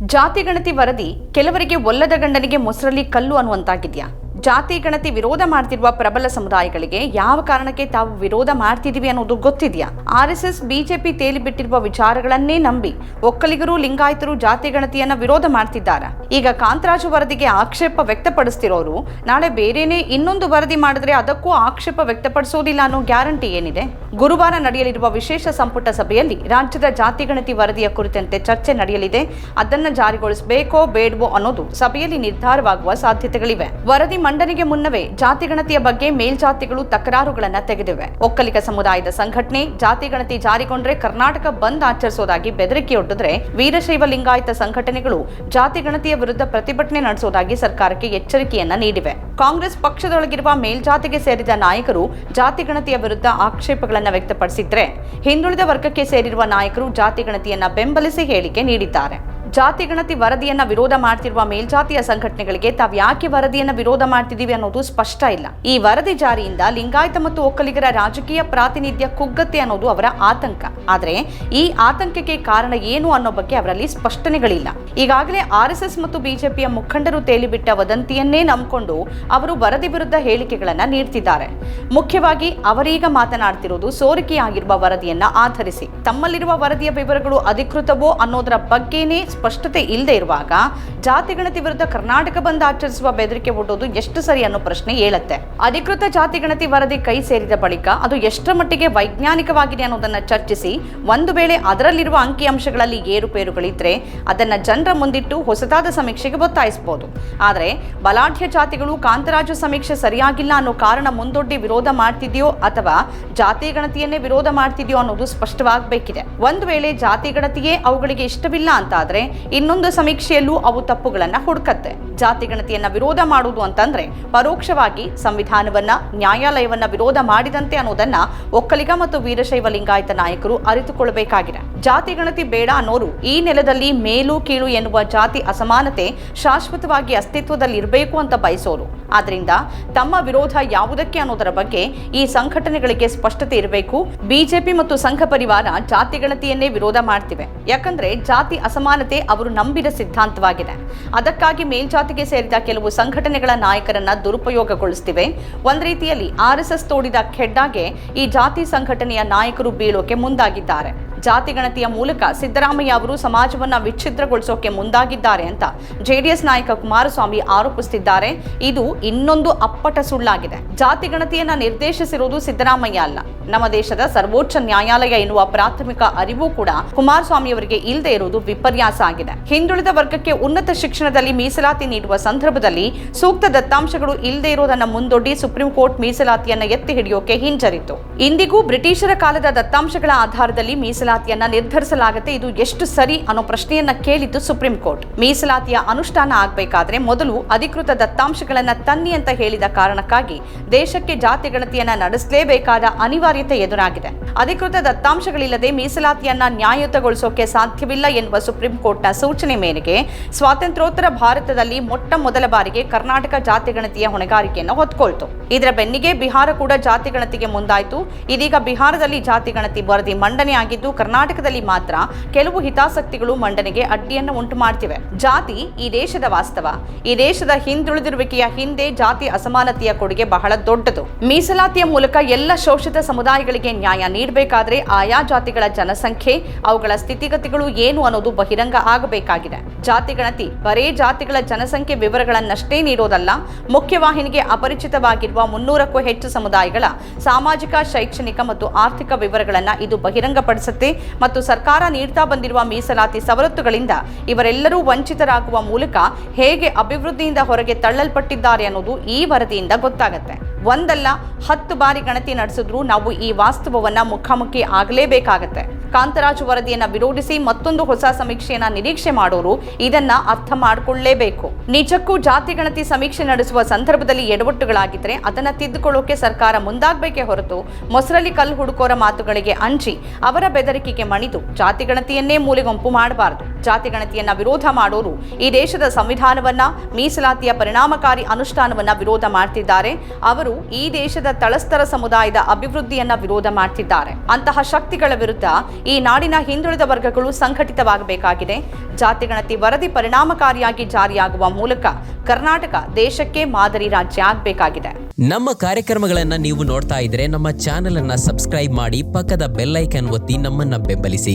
ಜಾತಿ ಗಣತಿ ವರದಿ ಕೆಲವರಿಗೆ ಒಲ್ಲದ ಗಂಡನಿಗೆ ಮೊಸರಲ್ಲಿ ಕಲ್ಲು ಅನ್ನುವಂತಾಗಿದ್ಯಾ? ಜಾತಿ ಗಣತಿ ವಿರೋಧ ಮಾಡ್ತಿರುವ ಪ್ರಬಲ ಸಮುದಾಯಗಳಿಗೆ ಯಾವ ಕಾರಣಕ್ಕೆ ತಾವು ವಿರೋಧ ಮಾಡ್ತಿದೀವಿ ಅನ್ನೋದು ಗೊತ್ತಿದೆಯಾ? ಆರ್ ಎಸ್ ಎಸ್ ಬಿಜೆಪಿ ತೇಲಿ ಬಿಟ್ಟಿರುವ ವಿಚಾರಗಳನ್ನೇ ನಂಬಿ ಒಕ್ಕಲಿಗರು, ಲಿಂಗಾಯತರು ಜಾತಿ ಗಣತಿಯನ್ನ ವಿರೋಧ ಮಾಡ್ತಿದ್ದಾರೆ? ಈಗ ಕಾಂತರಾಜು ವರದಿಗೆ ಆಕ್ಷೇಪ ವ್ಯಕ್ತಪಡಿಸ್ತಿರೋರು ನಾಳೆ ಬೇರೆನೆ ಇನ್ನೊಂದು ವರದಿ ಮಾಡಿದ್ರೆ ಅದಕ್ಕೂ ಆಕ್ಷೇಪ ವ್ಯಕ್ತಪಡಿಸೋದಿಲ್ಲ ಅನ್ನೋ ಗ್ಯಾರಂಟಿ ಏನಿದೆ? ಗುರುವಾರ ನಡೆಯಲಿರುವ ವಿಶೇಷ ಸಂಪುಟ ಸಭೆಯಲ್ಲಿ ರಾಜ್ಯದ ಜಾತಿ ಗಣತಿ ವರದಿಯ ಕುರಿತಂತೆ ಚರ್ಚೆ ನಡೆಯಲಿದೆ. ಅದನ್ನ ಜಾರಿಗೊಳಿಸಬೇಕೋ ಬೇಡವೋ ಅನ್ನೋದು ಸಭೆಯಲ್ಲಿ ನಿರ್ಧಾರವಾಗುವ ಸಾಧ್ಯತೆಗಳಿವೆ. ವರದಿ ಮಂಡನೆಗೆ ಮುನ್ನವೇ ಜಾತಿ ಗಣತಿಯ ಬಗ್ಗೆ ಮೇಲ್ಜಾತಿಗಳು ತಕರಾರುಗಳನ್ನ ತೆಗೆದಿವೆ. ಒಕ್ಕಲಿಗ ಸಮುದಾಯದ ಸಂಘಟನೆ ಜಾತಿ ಗಣತಿ ಜಾರಿಗೊಂಡ್ರೆ ಕರ್ನಾಟಕ ಬಂದ್ ಆಚರಿಸೋದಾಗಿ ಬೆದರಿಕೆಯೊಡ್ಡಿದ್ರೆ ವೀರಶೈವ ಲಿಂಗಾಯತ ಸಂಘಟನೆಗಳು ಜಾತಿ ಗಣತಿಯ ವಿರುದ್ಧ ಪ್ರತಿಭಟನೆ ನಡೆಸೋದಾಗಿ ಸರ್ಕಾರಕ್ಕೆ ಎಚ್ಚರಿಕೆಯನ್ನ ನೀಡಿವೆ. ಕಾಂಗ್ರೆಸ್ ಪಕ್ಷದೊಳಗಿರುವ ಮೇಲ್ಜಾತಿಗೆ ಸೇರಿದ ನಾಯಕರು ಜಾತಿ ಗಣತಿಯ ವಿರುದ್ಧ ಆಕ್ಷೇಪಗಳನ್ನು ವ್ಯಕ್ತಪಡಿಸಿದ್ರೆ ಹಿಂದುಳಿದ ವರ್ಗಕ್ಕೆ ಸೇರಿರುವ ನಾಯಕರು ಜಾತಿ ಗಣತಿಯನ್ನ ಬೆಂಬಲಿಸಿ ಹೇಳಿಕೆ ನೀಡಿದ್ದಾರೆ. ಜಾತಿ ಗಣತಿ ವರದಿಯನ್ನ ವಿರೋಧ ಮಾಡ್ತಿರುವ ಮೇಲ್ಜಾತಿಯ ಸಂಘಟನೆಗಳಿಗೆ ತಾವು ಯಾಕೆ ವರದಿಯನ್ನ ವಿರೋಧ ಮಾಡ್ತಿದ್ದೀವಿ ಅನ್ನೋದು ಸ್ಪಷ್ಟ ಇಲ್ಲ. ಈ ವರದಿ ಜಾರಿಯಿಂದ ಲಿಂಗಾಯತ ಮತ್ತು ಒಕ್ಕಲಿಗರ ರಾಜಕೀಯ ಪ್ರಾತಿನಿಧ್ಯ ಕುಗ್ಗತ್ತೆ ಅನ್ನೋದು ಅವರ ಆತಂಕ. ಆದ್ರೆ ಈ ಆತಂಕಕ್ಕೆ ಕಾರಣ ಏನು ಅನ್ನೋ ಬಗ್ಗೆ ಅವರಲ್ಲಿ ಸ್ಪಷ್ಟನೆಗಳಿಲ್ಲ. ಈಗಾಗಲೇ ಆರ್ ಎಸ್ ಎಸ್ ಮತ್ತು ಬಿಜೆಪಿಯ ಮುಖಂಡರು ತೇಲಿಬಿಟ್ಟ ವದಂತಿಯನ್ನೇ ನಂಬಿಕೊಂಡು ಅವರು ವರದಿ ವಿರುದ್ಧ ಹೇಳಿಕೆಗಳನ್ನ ನೀಡ್ತಿದ್ದಾರೆ. ಮುಖ್ಯವಾಗಿ ಅವರೀಗ ಮಾತನಾಡ್ತಿರೋದು ಸೋರಿಕೆಯಾಗಿರುವ ವರದಿಯನ್ನ ಆಧರಿಸಿ. ತಮ್ಮಲ್ಲಿರುವ ವರದಿಯ ವಿವರಗಳು ಅಧಿಕೃತವೋ ಅನ್ನೋದರ ಬಗ್ಗೆನೇ ಸ್ಪಷ್ಟತೆ ಇಲ್ಲದೆ ಇರುವಾಗ ಜಾತಿ ಗಣತಿ ವಿರುದ್ಧ ಕರ್ನಾಟಕ ಬಂದ್ ಆಚರಿಸುವ ಬೆದರಿಕೆ ಒಡ್ಡೋದು ಎಷ್ಟು ಸರಿ ಅನ್ನೋ ಪ್ರಶ್ನೆ ಹೇಳುತ್ತೆ ಅಧಿಕೃತ ಜಾತಿ ಗಣತಿ ವರದಿ ಕೈ ಸೇರಿದ ಬಳಿಕ ಅದು ಎಷ್ಟರ ಮಟ್ಟಿಗೆ ವೈಜ್ಞಾನಿಕವಾಗಿದೆ ಅನ್ನೋದನ್ನ ಚರ್ಚಿಸಿ ಒಂದು ವೇಳೆ ಅದರಲ್ಲಿರುವ ಅಂಕಿಅಂಶಗಳಲ್ಲಿ ಏರುಪೇರುಗಳಿದ್ರೆ ಅದನ್ನ ಜನರ ಮುಂದಿಟ್ಟು ಹೊಸದಾದ ಸಮೀಕ್ಷೆಗೆ ಒತ್ತಾಯಿಸಬಹುದು ಆದರೆ ಬಲಾಢ್ಯ ಜಾತಿಗಳು ಕಾಂತರಾಜು ಸಮೀಕ್ಷೆ ಸರಿಯಾಗಿಲ್ಲ ಅನ್ನೋ ಕಾರಣ ಮುಂದೊಡ್ಡಿ ವಿರೋಧ ಮಾಡ್ತಿದೆಯೋ ಅಥವಾ ಜಾತಿ ಗಣತಿಯನ್ನೇ ವಿರೋಧ ಮಾಡ್ತಿದೆಯೋ ಅನ್ನೋದು ಸ್ಪಷ್ಟವಾಗಬೇಕಿದೆ. ಒಂದು ವೇಳೆ ಜಾತಿ ಗಣತಿಯೇ ಅವುಗಳಿಗೆ ಇಷ್ಟವಿಲ್ಲ ಅಂತಾದ್ರೆ ಇನ್ನೊಂದು ಸಮೀಕ್ಷೆಯಲ್ಲೂ ಅವು ತಪ್ಪುಗಳನ್ನ ಹುಡುಕತ್ತೆ. ಜಾತಿ ಗಣತಿಯನ್ನ ವಿರೋಧ ಮಾಡುವುದು ಅಂತಂದ್ರೆ ಪರೋಕ್ಷವಾಗಿ ಸಂವಿಧಾನವನ್ನ, ನ್ಯಾಯಾಲಯವನ್ನ ವಿರೋಧ ಮಾಡಿದಂತೆ ಅನ್ನೋದನ್ನ ಒಕ್ಕಲಿಗ ಮತ್ತು ವೀರಶೈವ ಲಿಂಗಾಯತ ನಾಯಕರು ಅರಿತುಕೊಳ್ಳಬೇಕಾಗಿದೆ ಜಾತಿ ಗಣತಿ ಬೇಡ ಅನ್ನೋರು ಈ ನೆಲದಲ್ಲಿ ಮೇಲು ಕೀಳು ಎನ್ನುವ ಜಾತಿ ಅಸಮಾನತೆ ಶಾಶ್ವತವಾಗಿ ಅಸ್ತಿತ್ವದಲ್ಲಿ ಇರಬೇಕು ಅಂತ ಬಯಸೋರು. ಆದ್ರಿಂದ ತಮ್ಮ ವಿರೋಧ ಯಾವುದಕ್ಕೆ ಅನ್ನೋದರ ಬಗ್ಗೆ ಈ ಸಂಘಟನೆಗಳಿಗೆ ಸ್ಪಷ್ಟತೆ ಇರಬೇಕು. ಬಿಜೆಪಿ ಮತ್ತು ಸಂಘ ಪರಿವಾರ ಜಾತಿ ಗಣತಿಯನ್ನೇ ವಿರೋಧ ಮಾಡ್ತಿವೆ. ಯಾಕಂದ್ರೆ ಜಾತಿ ಅಸಮಾನತೆ ಅವರು ನಂಬಿದ ಸಿದ್ಧಾಂತವಾಗಿದೆ. ಅದಕ್ಕಾಗಿ ಮೇಲ್ಜಾತಿಗೆ ಸೇರಿದ ಕೆಲವು ಸಂಘಟನೆಗಳ ನಾಯಕರನ್ನ ದುರುಪಯೋಗಗೊಳಿಸ್ತಿವೆ. ಒಂದ್ ರೀತಿಯಲ್ಲಿ ಆರ್ ಎಸ್ ಎಸ್ ತೋಡಿದ ಖೆಡ್ಡಾಗೆ ಈ ಜಾತಿ ಸಂಘಟನೆಯ ನಾಯಕರು ಬೀಳೋಕೆ ಮುಂದಾಗಿದ್ದಾರೆ. ಜಾತಿ ಗಣತಿಯ ಮೂಲಕ ಸಿದ್ದರಾಮಯ್ಯ ಅವರು ಸಮಾಜವನ್ನ ವಿಚ್ಛಿದ್ರಗೊಳಿಸೋಕೆ ಮುಂದಾಗಿದ್ದಾರೆ ಅಂತ ಜೆಡಿಎಸ್ ನಾಯಕ ಕುಮಾರಸ್ವಾಮಿ ಆರೋಪಿಸುತ್ತಿದ್ದಾರೆ ಇದು ಇನ್ನೊಂದು ಅಪ್ಪಟ ಸುಳ್ಳಾಗಿದೆ. ಜಾತಿ ಗಣತಿಯನ್ನ ನಿರ್ದೇಶಿಸಿರುವುದು ಸಿದ್ದರಾಮಯ್ಯ ಅಲ್ಲ. ನಮ್ಮ ದೇಶದ ಸರ್ವೋಚ್ಚ ನ್ಯಾಯಾಲಯ ಎನ್ನುವ ಪ್ರಾಥಮಿಕ ಅರಿವು ಕೂಡ ಕುಮಾರಸ್ವಾಮಿ ಅವರಿಗೆ ಇಲ್ಲದೆ ಇರುವುದು ವಿಪರ್ಯಾಸ ಆಗಿದೆ. ಹಿಂದುಳಿದ ವರ್ಗಕ್ಕೆ ಉನ್ನತ ಶಿಕ್ಷಣದಲ್ಲಿ ಮೀಸಲಾತಿ ನೀಡುವ ಸಂದರ್ಭದಲ್ಲಿ ಸೂಕ್ತ ದತ್ತಾಂಶಗಳು ಇಲ್ಲದೆ ಇರೋದನ್ನ ಮುಂದೊಡ್ಡಿ ಸುಪ್ರೀಂ ಕೋರ್ಟ್ ಮೀಸಲಾತಿಯನ್ನ ಎತ್ತಿ ಹಿಡಿಯೋಕೆ ಹಿಂಜರಿತು. ಇಂದಿಗೂ ಬ್ರಿಟಿಷರ ಕಾಲದ ದತ್ತಾಂಶಗಳ ಆಧಾರದಲ್ಲಿ ಮೀಸಲಾತಿಯನ್ನ ನಿರ್ಧರಿಸಲಾಗುತ್ತೆ. ಇದು ಎಷ್ಟು ಸರಿ ಅನ್ನೋ ಪ್ರಶ್ನೆಯನ್ನ ಕೇಳಿದ್ದು ಸುಪ್ರೀಂ ಕೋರ್ಟ್. ಮೀಸಲಾತಿಯ ಅನುಷ್ಠಾನ ಆಗಬೇಕಾದ್ರೆ ಮೊದಲು ಅಧಿಕೃತ ದತ್ತಾಂಶಗಳನ್ನ ತನ್ನಿ ಅಂತ ಹೇಳಿದ ಕಾರಣಕ್ಕಾಗಿ ದೇಶಕ್ಕೆ ಜಾತಿ ಗಣತಿಯನ್ನ ನಡೆಸಲೇಬೇಕಾದ ಅನಿವಾರ್ಯತೆ ಎದುರಾಗಿದೆ. ಅಧಿಕೃತ ದತ್ತಾಂಶಗಳಿಲ್ಲದೆ ಮೀಸಲಾತಿಯನ್ನ ನ್ಯಾಯಯುತಗೊಳಿಸೋಕೆ ಸಾಧ್ಯವಿಲ್ಲ ಎನ್ನುವ ಸುಪ್ರೀಂ ಕೋರ್ಟ್ನ ಸೂಚನೆ ಮೇರೆಗೆ ಸ್ವಾತಂತ್ರ್ಯೋತ್ತರ ಭಾರತದಲ್ಲಿ ಮೊಟ್ಟ ಮೊದಲ ಬಾರಿಗೆ ಕರ್ನಾಟಕ ಜಾತಿ ಗಣತಿಯ ಹೊಣೆಗಾರಿಕೆಯನ್ನು ಹೊತ್ಕೊಳ್ತು. ಇದರ ಬೆನ್ನಿಗೆ ಬಿಹಾರ ಕೂಡ ಜಾತಿ ಗಣತಿಗೆ ಮುಂದಾಯಿತು. ಇದೀಗ ಬಿಹಾರದಲ್ಲಿ ಜಾತಿ ಗಣತಿ ವರದಿ ಮಂಡನೆಯಾಗಿದ್ದು ಕರ್ನಾಟಕದಲ್ಲಿ ಮಾತ್ರ ಕೆಲವು ಹಿತಾಸಕ್ತಿಗಳು ಮಂಡನೆಗೆ ಅಡ್ಡಿಯನ್ನು ಉಂಟು ಮಾಡ್ತಿವೆ. ಜಾತಿ ಈ ದೇಶದ ವಾಸ್ತವ. ಈ ದೇಶದ ಹಿಂದುಳಿದಿರುವಿಕೆಯ ಹಿಂದೆ ಜಾತಿ ಅಸಮಾನತೆಯ ಕೊಡುಗೆ ಬಹಳ ದೊಡ್ಡದು. ಮೀಸಲಾತಿಯ ಮೂಲಕ ಎಲ್ಲ ಶೋಷಿತ ಸಮುದಾಯಗಳಿಗೆ ನ್ಯಾಯ ನೀಡಬೇಕಾದ್ರೆ ಆಯಾ ಜಾತಿಗಳ ಜನಸಂಖ್ಯೆ, ಅವುಗಳ ಸ್ಥಿತಿಗತಿಗಳು ಏನು ಅನ್ನೋದು ಬಹಿರಂಗ ಆಗಬೇಕಾಗಿದೆ. ಜಾತಿ ಗಣತಿ ಬರೇ ಜಾತಿಗಳ ಜನಸಂಖ್ಯೆ ವಿವರಗಳನ್ನಷ್ಟೇ ನೀಡೋದಲ್ಲ, ಮುಖ್ಯವಾಹಿನಿಗೆ ಅಪರಿಚಿತವಾಗಿರುವ ಮುನ್ನೂರಕ್ಕೂ ಹೆಚ್ಚು ಸಮುದಾಯಗಳ ಸಾಮಾಜಿಕ, ಶೈಕ್ಷಣಿಕ ಮತ್ತು ಆರ್ಥಿಕ ವಿವರಗಳನ್ನ ಇದು ಬಹಿರಂಗಪಡಿಸುತ್ತೆ. ಮತ್ತು ಸರ್ಕಾರ ನೀಡ್ತಾ ಬಂದಿರುವ ಮೀಸಲಾತಿ ಸವಲತ್ತುಗಳಿಂದ ಇವರೆಲ್ಲರೂ ವಂಚಿತರಾಗುವ ಮೂಲಕ ಹೇಗೆ ಅಭಿವೃದ್ಧಿಯಿಂದ ಹೊರಗೆ ತಳ್ಳಲ್ಪಟ್ಟಿದ್ದಾರೆ ಅನ್ನೋದು ಈ ವರದಿಯಿಂದ ಗೊತ್ತಾಗತ್ತೆ. ಒಂದಲ್ಲ, ಹತ್ತು ಬಾರಿ ಗಣತಿ ನಡೆಸಿದ್ರೂ ನಾವು ಈ ವಾಸ್ತವವನ್ನ ಮುಖಾಮುಖಿ ಆಗಲೇಬೇಕಾಗತ್ತೆ. ಕಾಂತರಾಜ್ ವರದಿಯನ್ನ ವಿರೋಧಿಸಿ ಮತ್ತೊಂದು ಹೊಸ ಸಮೀಕ್ಷೆಯನ್ನ ನಿರೀಕ್ಷೆ ಮಾಡೋರು ಇದನ್ನ ಅರ್ಥ ಮಾಡಿಕೊಳ್ಳಲೇಬೇಕು ನಿಜಕ್ಕೂ ಜಾತಿ ಗಣತಿ ಸಮೀಕ್ಷೆ ನಡೆಸುವ ಸಂದರ್ಭದಲ್ಲಿ ಎಡವಟ್ಟುಗಳಾಗಿದ್ರೆ ಅದನ್ನ ತಿದ್ದುಕೊಳ್ಳೋಕೆ ಸರ್ಕಾರ ಮುಂದಾಗಬೇಕೇ ಹೊರತು ಮೊಸರಲ್ಲಿ ಕಲ್ಲು ಹುಡುಕೋರ ಮಾತುಗಳಿಗೆ ಅಂಜಿ ಅವರ ಬೆದರಿಕೆಗೆ ಮಣಿದು ಜಾತಿ ಗಣತಿಯನ್ನೇ ಮೂಲೆಗೊಂಪು ಮಾಡಬಾರದು. ಜಾತಿ ಗಣತಿಯನ್ನ ವಿರೋಧ ಮಾಡೋರು ಈ ದೇಶದ ಸಂವಿಧಾನವನ್ನ ಮೀಸಲಾತಿಯ ಪರಿಣಾಮಕಾರಿ ಅನುಷ್ಠಾನವನ್ನ ವಿರೋಧ ಮಾಡ್ತಿದ್ದಾರೆ. ಅವರು ಈ ದೇಶದ ತಳಸ್ತರ ಸಮುದಾಯದ ಅಭಿವೃದ್ಧಿಯನ್ನ ವಿರೋಧ ಮಾಡ್ತಿದ್ದಾರೆ. ಅಂತಹ ಶಕ್ತಿಗಳ ವಿರುದ್ಧ ಈ ನಾಡಿನ ಹಿಂದುಳಿದ ವರ್ಗಗಳು ಸಂಘಟಿತವಾಗಬೇಕಾಗಿದೆ. ಜಾತಿಗಣತಿ ವರದಿ ಪರಿಣಾಮಕಾರಿಯಾಗಿ ಜಾರಿಯಾಗುವ ಮೂಲಕ ಕರ್ನಾಟಕ ದೇಶಕ್ಕೆ ಮಾದರಿ ರಾಜ್ಯ ಆಗಬೇಕಾಗಿದೆ. ನಮ್ಮ ಕಾರ್ಯಕ್ರಮಗಳನ್ನ ನೀವು ನೋಡ್ತಾ ಇದ್ರೆ ನಮ್ಮ ಚಾನೆಲ್ ಅನ್ನ ಸಬ್ಸ್ಕ್ರೈಬ್ ಮಾಡಿ ಪಕ್ಕದ ಬೆಲ್ಲೈಕನ್ ಒತ್ತಿ ನಮ್ಮನ್ನ ಬೆಂಬಲಿಸಿ.